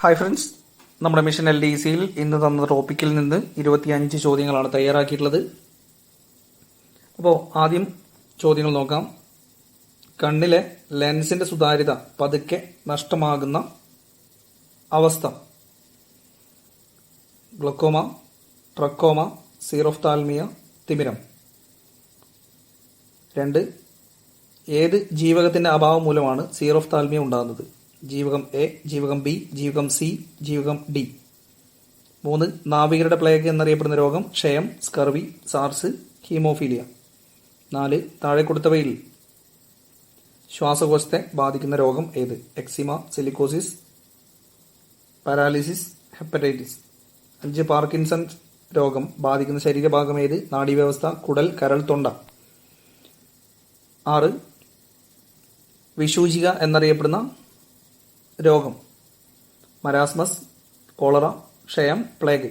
Hi friends നമ്മുടെ mission L D സിയിൽ ഇന്ന് തന്ന ടോപ്പിക്കിൽ നിന്ന് ഇരുപത്തിയഞ്ച് ചോദ്യങ്ങളാണ് തയ്യാറാക്കിയിട്ടുള്ളത്. അപ്പോൾ ആദ്യം ചോദ്യങ്ങൾ നോക്കാം. കണ്ണിലെ ലെൻസിന്റെ സുതാര്യത പതുക്കെ നഷ്ടമാകുന്ന അവസ്ഥ. ഗ്ലക്കോമ ട്രക്കോമ സീറോഫ്താൽമിയ തിമിരം. രണ്ട് ഏത് ജീവകത്തിന്റെ അഭാവം മൂലമാണ് സീറോഫ്താൽമിയ ഉണ്ടാകുന്നത്? ജീവകം എ ജീവകം ബി ജീവകം സി ജീവകം ഡി മൂന്ന് നാവികരുടെ പ്ലേഗ് എന്നറിയപ്പെടുന്ന രോഗം ക്ഷയം സ്കർവി സാർസ് ഹീമോഫീലിയ നാല് താഴെ കൊടുത്തവയിൽ ശ്വാസകോശത്തെ ബാധിക്കുന്ന രോഗം ഏത്? എക്സിമ സിലിക്കോസിസ് പാരാലിസിസ് ഹെപ്പറ്റൈറ്റിസ് അഞ്ച് പാർക്കിൻസൺ രോഗം ബാധിക്കുന്ന ശരീരഭാഗം ഏത്? നാഡീവ്യവസ്ഥ കുടൽ കരൾ തൊണ്ട. ആറ് വിഷൂചിക എന്നറിയപ്പെടുന്ന രോഗം. മരാസ്മസ് കോളറ ക്ഷയം പ്ലേഗ്.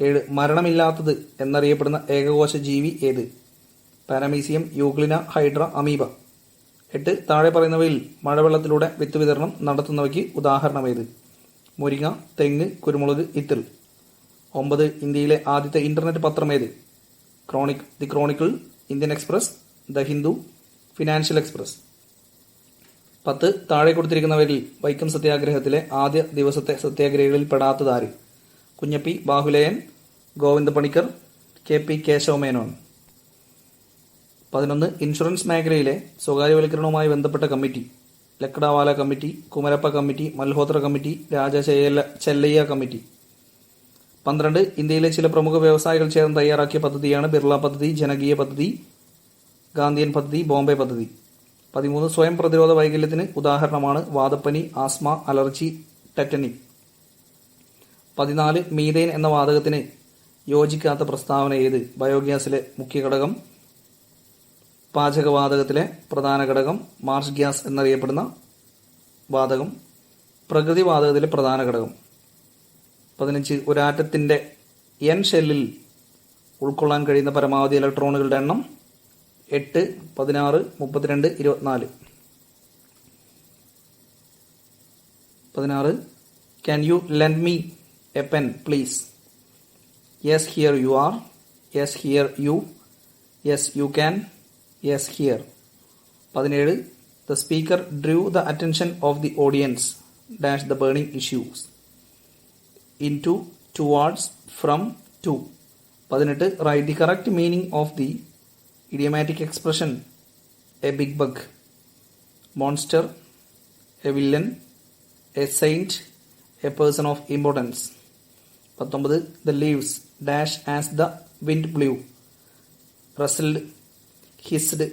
ഏഴ്. മരണമില്ലാത്തത് എന്നറിയപ്പെടുന്ന ഏകകോശ ജീവി ഏത്? Paramecium euglena hydra amoeba. എട്ട്. താഴെ പറയുന്നവയിൽ മഴവെള്ളത്തിലൂടെ വിത്ത് വിതരണം നടത്തുന്നവയ്ക്ക് ഉദാഹരണം ഏത് മുരിങ്ങ തെങ്ങ് കുരുമുളക് ഇത്തിൽ ഒമ്പത്. ഇന്ത്യയിലെ ആദ്യത്തെ ഇന്റർനെറ്റ് പത്രം ഏത് chronic the Chronicle Indian Express the Hindu Financial Express. പത്ത് താഴെ കൊടുത്തിരിക്കുന്നവരിൽ വൈക്കം സത്യാഗ്രഹത്തിലെ ആദ്യ ദിവസത്തെ സത്യാഗ്രഹികളിൽ പെടാത്തതാര് കുഞ്ഞപ്പി ബാഹുലയൻ ഗോവിന്ദ പണിക്കർ കെ പി കേശവമേനോൻ. പതിനൊന്ന് ഇൻഷുറൻസ് മേഖലയിലെ സ്വകാര്യവൽക്കരണവുമായി ബന്ധപ്പെട്ട committee Lakdawala committee Kumarappa committee Malhotra committee Raja Chelliah committee. പന്ത്രണ്ട് ഇന്ത്യയിലെ ചില പ്രമുഖ വ്യവസായികൾ ചേർന്ന് തയ്യാറാക്കിയ പദ്ധതിയാണ് ബിർള പദ്ധതി ജനകീയ പദ്ധതി ഗാന്ധിയൻ പദ്ധതി ബോംബെ പദ്ധതി. പതിമൂന്ന് സ്വയം പ്രതിരോധ വൈകല്യത്തിന് ഉദാഹരണമാണ് വാദപ്പനി ആസ്മ അലർജി ടെറ്റനി. പതിനാല് മീതേൻ എന്ന വാതകത്തിന് യോജിക്കാത്ത പ്രസ്താവന ഏത്? ബയോഗ്യാസിലെ മുഖ്യ ഘടകം പാചകവാതകത്തിലെ പ്രധാന ഘടകം മാർഷ് ഗ്യാസ് എന്നറിയപ്പെടുന്ന വാതകം പ്രകൃതി വാതകത്തിലെ പ്രധാന ഘടകം. പതിനഞ്ച് ഒരാറ്റത്തിന്റെ എൻ ഷെല്ലിൽ ഉൾക്കൊള്ളാൻ കഴിയുന്ന പരമാവധി ഇലക്ട്രോണുകളുടെ എണ്ണം എട്ട് പതിനാറ് മുപ്പത്തിരണ്ട് ഇരുപത്തിനാല്. പതിനാറ്. Can you lend me a pen please yes here you are yes here you yes you can yes here പതിനേഴ്. The speaker drew the attention of the audience dash the burning issues in to towards from to പതിനെട്ട്. Right the correct meaning of the idiomatic expression a big bug monster a villain a saint a person of importance പത്തൊമ്പത് the leaves dash as the wind blue rustled hissed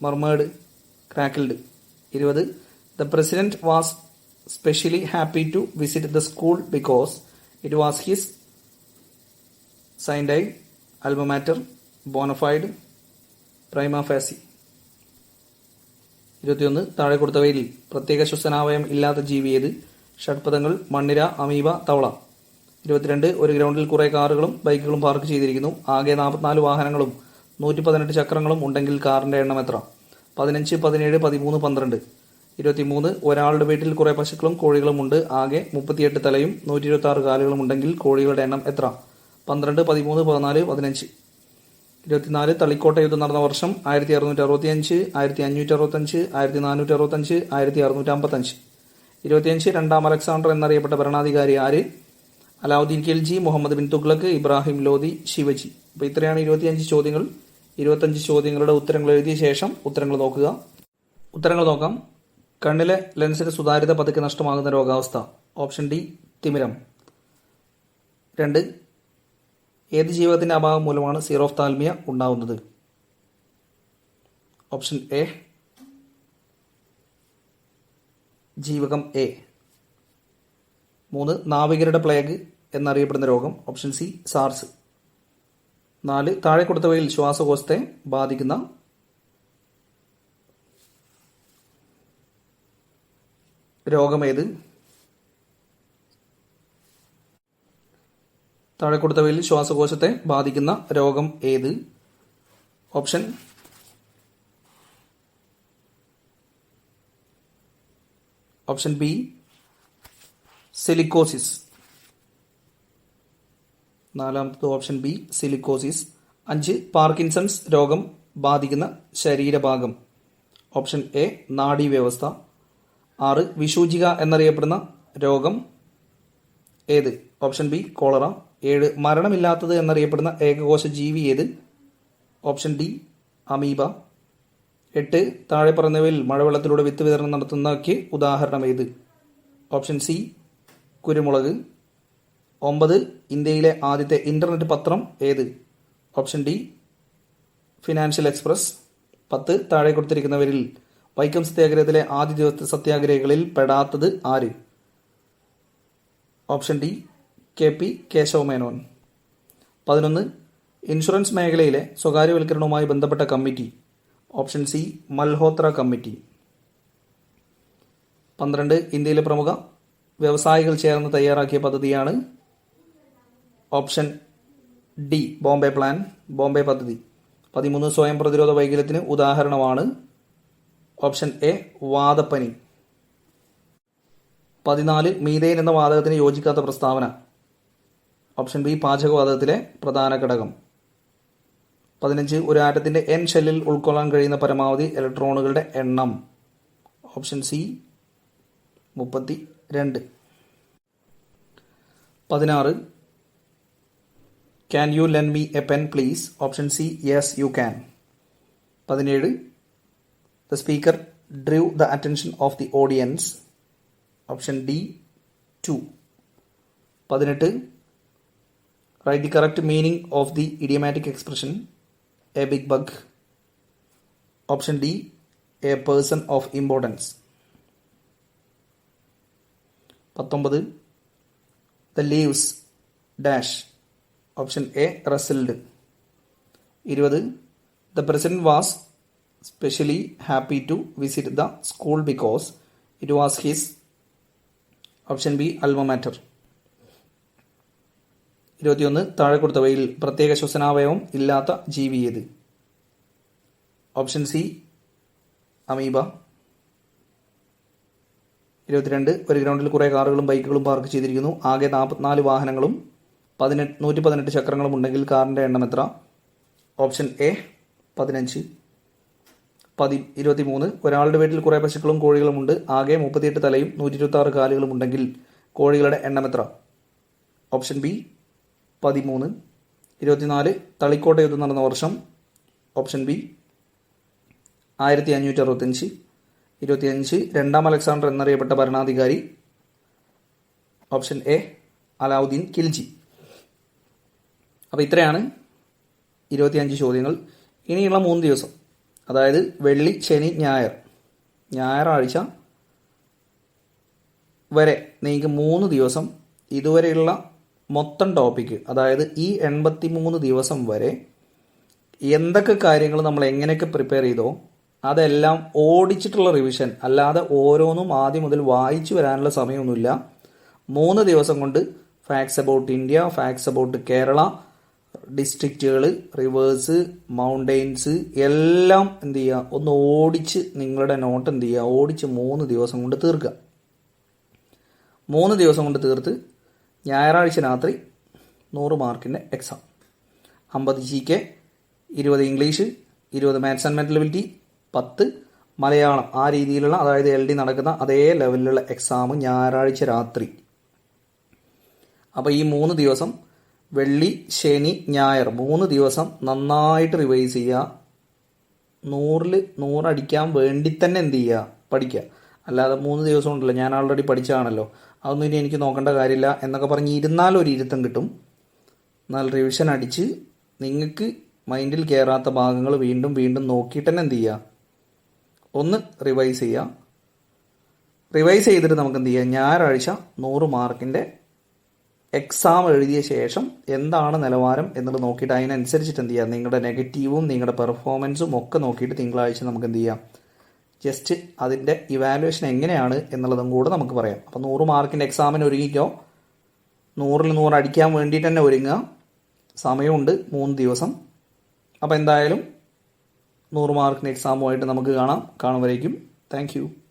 murmured crackled ഇരുപത് the president was specially happy to visit the school because it was his sine die alma mater bona fide prima facie. ഇരുപത്തിയൊന്ന് താഴെ കൊടുത്തവയിൽ പ്രത്യേക ശ്വസനാവയം ഇല്ലാത്ത ജീവി ഏത്? ഷഡ്പഥങ്ങൾ മണ്ണിര amoeba തവള. ഇരുപത്തിരണ്ട് ഒരു ഗ്രൗണ്ടിൽ കുറേ കാറുകളും ബൈക്കുകളും പാർക്ക് ചെയ്തിരിക്കുന്നു. ആകെ നാൽപ്പത്തിനാല് വാഹനങ്ങളും നൂറ്റി പതിനെട്ട് ചക്രങ്ങളും ഉണ്ടെങ്കിൽ കാറിന്റെ എണ്ണം എത്ര? പതിനഞ്ച് പതിനേഴ് പതിമൂന്ന് പന്ത്രണ്ട്. ഇരുപത്തിമൂന്ന് ഒരാളുടെ വീട്ടിൽ കുറേ പശുക്കളും കോഴികളും ഉണ്ട്. ആകെ മുപ്പത്തിയെട്ട് തലയും നൂറ്റി ഇരുപത്തി ആറ് കാലുകളും ഉണ്ടെങ്കിൽ കോഴികളുടെ എണ്ണം എത്ര? പന്ത്രണ്ട് പതിമൂന്ന് പതിനാല് പതിനഞ്ച്. ഇരുപത്തിനാല് തളിക്കോട്ട യുദ്ധം നടന്ന വർഷം ആയിരത്തി അറുന്നൂറ്റി അറുപത്തി അഞ്ച് ആയിരത്തി അഞ്ഞൂറ്റി അറുപത്തഞ്ച് ആയിരത്തി നാനൂറ്റി അറുപത്തഞ്ച് ആയിരത്തി അറുന്നൂറ്റി അമ്പത്തഞ്ച് ഇരുപത്തിയഞ്ച് രണ്ടാം അലക്സാണ്ടർ എന്നറിയപ്പെട്ട ഭരണാധികാരി ആര്? അലാവുദ്ദീൻ ഖിൽജി മുഹമ്മദ് ബിൻ തുഗ്ലക്ക് ഇബ്രാഹിം ലോദി ശിവജി. അപ്പോൾ ഇത്രയാണ് ഇരുപത്തിയഞ്ച് ചോദ്യങ്ങൾ. ഇരുപത്തഞ്ച് ചോദ്യങ്ങളുടെ ഉത്തരങ്ങൾ എഴുതിയ ശേഷം ഉത്തരങ്ങൾ നോക്കുക. ഉത്തരങ്ങൾ നോക്കാം. കണ്ണിലെ ലെൻസിന്റെ സുതാര്യത പതുക്കെ നഷ്ടമാകുന്ന രോഗാവസ്ഥ. ഓപ്ഷൻ ഡി തിമിരം. രണ്ട് ഏത് ജീവകത്തിന്റെ അഭാവം മൂലമാണ് സീറോഫ്താൽമിയ ഉണ്ടാവുന്നത്? Option A. ജീവകം എ. മൂന്ന് നാവികരുടെ പ്ലേഗ് എന്നറിയപ്പെടുന്ന രോഗം. ഓപ്ഷൻ സി സാർസ് നാല് താഴെ കൊടുത്തവയിൽ ശ്വാസകോശത്തെ ബാധിക്കുന്ന രോഗമേത് താഴെ കൊടുത്തവയിൽ ശ്വാസകോശത്തെ ബാധിക്കുന്ന രോഗം ഏത്? Option option B silicosis. നാലാമത്തത് ഓപ്ഷൻ ബി സിലിക്കോസിസ്. അഞ്ച് പാർക്കിൻസൺസ് രോഗം ബാധിക്കുന്ന ശരീരഭാഗം. ഓപ്ഷൻ എ നാഡീവ്യവസ്ഥ. ആറ് വിഷൂചിക എന്നറിയപ്പെടുന്ന രോഗം ഏത്? Option B cholera. ഏഴ് മരണമില്ലാത്തത് എന്നറിയപ്പെടുന്ന ഏകകോശ ജീവി ഏത്? Option D amoeba. എട്ട് താഴെ പറഞ്ഞവയിൽ മഴവെള്ളത്തിലൂടെ വിത്ത് വിതരണം നടത്തുന്നവയ്ക്ക് ഉദാഹരണം ഏത്? ഓപ്ഷൻ സി കുരുമുളക്. ഒമ്പത് ഇന്ത്യയിലെ ആദ്യത്തെ ഇന്റർനെറ്റ് പത്രം ഏത്? Option D Financial Express. പത്ത് താഴെ കൊടുത്തിരിക്കുന്നവരിൽ വൈക്കം സത്യാഗ്രഹത്തിലെ ആദ്യ ദിവസത്തെ സത്യാഗ്രഹികളിൽ പെടാത്തത് ആര്? Option D K P Kesavamenon. പതിനൊന്ന് ഇൻഷുറൻസ് മേഖലയിലെ സ്വകാര്യവൽക്കരണവുമായി ബന്ധപ്പെട്ട committee option C Malhotra committee. പന്ത്രണ്ട് ഇന്ത്യയിലെ പ്രമുഖ വ്യവസായികൾ ചേർന്ന് തയ്യാറാക്കിയ പദ്ധതിയാണ് option D Bombay plan Bombay പദ്ധതി. പതിമൂന്ന് സ്വയം പ്രതിരോധ വൈകല്യത്തിന് ഉദാഹരണമാണ് ഓപ്ഷൻ എ വാദപ്പനി. പതിനാല് മീതേൻ എന്ന വാതകത്തിന് യോജിക്കാത്ത പ്രസ്താവന. ഓപ്ഷൻ ബി പാചകവാതകത്തിലെ പ്രധാന ഘടകം. പതിനഞ്ച് ഒരു ആറ്റത്തിന്റെ എൻ ഷെല്ലിൽ ഉൾക്കൊള്ളാൻ കഴിയുന്ന പരമാവധി ഇലക്ട്രോണുകളുടെ എണ്ണം. ഓപ്ഷൻ സി മുപ്പത്തി രണ്ട്. പതിനാറ് can you lend me a pen please option C yes you can പതിനേഴ് the speaker drew the attention of the audience option D to പതിനെട്ട് right the correct meaning of the idiomatic expression a big bug option D a person of importance പത്തൊമ്പത് the leaves dash option A rustled ഇരുപത് the president was specially happy to visit the school because it was his option B alma mater ഇരുപത്തിയൊന്ന് താഴെ കൊടുത്തവയിൽ പ്രത്യേക ശ്വസനാവയവം ഇല്ലാത്ത ജീവി ഏത്? Option C amoeba. ഇരുപത്തിരണ്ട് ഒരു ഗ്രൗണ്ടിൽ കുറേ കാറുകളും ബൈക്കുകളും പാർക്ക് ചെയ്തിരിക്കുന്നു. ആകെ നാൽപ്പത്തിനാല് വാഹനങ്ങളും പതിനെട്ട് നൂറ്റി പതിനെട്ട് ചക്രങ്ങളും ഉണ്ടെങ്കിൽ കാറിന്റെ എണ്ണം എത്ര? ഓപ്ഷൻ എ പതിനഞ്ച്. പതി ഇരുപത്തി മൂന്ന് ഒരാളുടെ വീട്ടിൽ കുറേ പശുക്കളും കോഴികളും ഉണ്ട്. ആകെ മുപ്പത്തിയെട്ട് തലയും നൂറ്റി ഇരുപത്തി ആറ് കാലുകളും ഉണ്ടെങ്കിൽ കോഴികളുടെ എണ്ണം എത്ര? ഓപ്ഷൻ ബി പതിമൂന്ന് ഇരുപത്തിനാല് തളിക്കോട്ട യുദ്ധം നടന്ന വർഷം ഓപ്ഷൻ ബി ആയിരത്തി അഞ്ഞൂറ്റി അറുപത്തഞ്ച് ഇരുപത്തിയഞ്ച് രണ്ടാം അലക്സാണ്ടർ എന്നറിയപ്പെട്ട ഭരണാധികാരി ഓപ്ഷൻ എ അലാവുദ്ദീൻ കിൽജി അപ്പോൾ ഇത്രയാണ് ഇരുപത്തിയഞ്ച് ചോദ്യങ്ങൾ. ഇനിയുള്ള മൂന്ന് ദിവസം അതായത് വെള്ളി ശനി ഞായർ. ഞായറാഴ്ച വരെ നിങ്ങൾക്ക് മൂന്ന് ദിവസം ഇതുവരെയുള്ള മൊത്തം ടോപ്പിക്ക് അതായത് ഈ എൺപത്തി മൂന്ന് ദിവസം വരെ എന്തൊക്കെ കാര്യങ്ങൾ നമ്മൾ എങ്ങനെയൊക്കെ പ്രിപ്പയർ ചെയ്തോ അതെല്ലാം ഓടിച്ചിട്ടുള്ള റിവിഷൻ അല്ലാതെ ഓരോന്നും ആദ്യം മുതൽ വായിച്ചു വരാനുള്ള സമയമൊന്നുമില്ല. മൂന്ന് ദിവസം കൊണ്ട് facts about India facts about Kerala ഡിസ്ട്രിക്റ്റുകൾ rivers mountains എല്ലാം എന്ത് ചെയ്യുക? ഒന്ന് ഓടിച്ച് നിങ്ങളുടെ നോട്ട് എന്ത് ചെയ്യുക? ഓടിച്ച് മൂന്ന് ദിവസം കൊണ്ട് തീർക്കുക. മൂന്ന് ദിവസം കൊണ്ട് തീർത്ത് ഞായറാഴ്ച രാത്രി നൂറ് മാർക്കിന്റെ എക്സാം അമ്പത് ജി കെ ഇരുപത് ഇംഗ്ലീഷ് ഇരുപത് മാത്സ് ആൻഡ് മെന്റലബിലിറ്റി പത്ത് മലയാളം. ആ രീതിയിലുള്ള അതായത് എൽ ഡി നടക്കുന്ന അതേ ലെവലിലുള്ള എക്സാം ഞായറാഴ്ച രാത്രി. അപ്പോൾ ഈ മൂന്ന് ദിവസം വെള്ളി ശനി ഞായർ മൂന്ന് ദിവസം നന്നായിട്ട് റിവൈസ് ചെയ്യുക. നൂറിൽ നൂറടിക്കാൻ വേണ്ടി തന്നെ എന്ത് ചെയ്യുക? പഠിക്കുക. അല്ലാതെ മൂന്ന് ദിവസം ഉണ്ടല്ലോ ഞാൻ ആൾറെഡി പഠിച്ചതാണല്ലോ. അതൊന്നും ഇനി എനിക്ക് നോക്കേണ്ട കാര്യമില്ല എന്നൊക്കെ പറഞ്ഞ് ഇരുന്നാൽ ഒരു ഇരുത്തം കിട്ടും. എന്നാൽ റിവിഷൻ അടിച്ച് നിങ്ങൾക്ക് മൈൻഡിൽ കയറാത്ത ഭാഗങ്ങൾ വീണ്ടും വീണ്ടും നോക്കിയിട്ട് തന്നെ എന്ത് ചെയ്യുക ഒന്ന് റിവൈസ് ചെയ്യുക റിവൈസ് ചെയ്തിട്ട് നമുക്ക് എന്ത് ചെയ്യാം? ഞായറാഴ്ച നൂറ് മാർക്കിന്റെ എക്സാം എഴുതിയ ശേഷം എന്താണ് നിലവാരം എന്നുള്ളത് നോക്കിയിട്ട് അതിനനുസരിച്ചിട്ട് എന്ത് ചെയ്യാം? നിങ്ങളുടെ നെഗറ്റീവും നിങ്ങളുടെ പെർഫോമൻസും ഒക്കെ നോക്കിയിട്ട് തിങ്കളാഴ്ച നമുക്ക് എന്ത് ചെയ്യാം? ജസ്റ്റ് അതിന്റെ ഇവാലുവേഷൻ എങ്ങനെയാണ് എന്നുള്ളതും കൂടെ നമുക്ക് പറയാം. അപ്പോൾ നൂറ് മാർക്കിന്റെ എക്സാമിന് ഒരുങ്ങിക്കോ? നൂറിൽ നൂറ് അടിക്കാൻ വേണ്ടിയിട്ട് തന്നെ ഒരുങ്ങുക. സമയമുണ്ട് മൂന്ന് ദിവസം. അപ്പോൾ എന്തായാലും നൂറ് മാർക്കിന്റെ എക്സാമുമായിട്ട് നമുക്ക് കാണാം. കാണുമ്പോഴേക്കും. താങ്ക്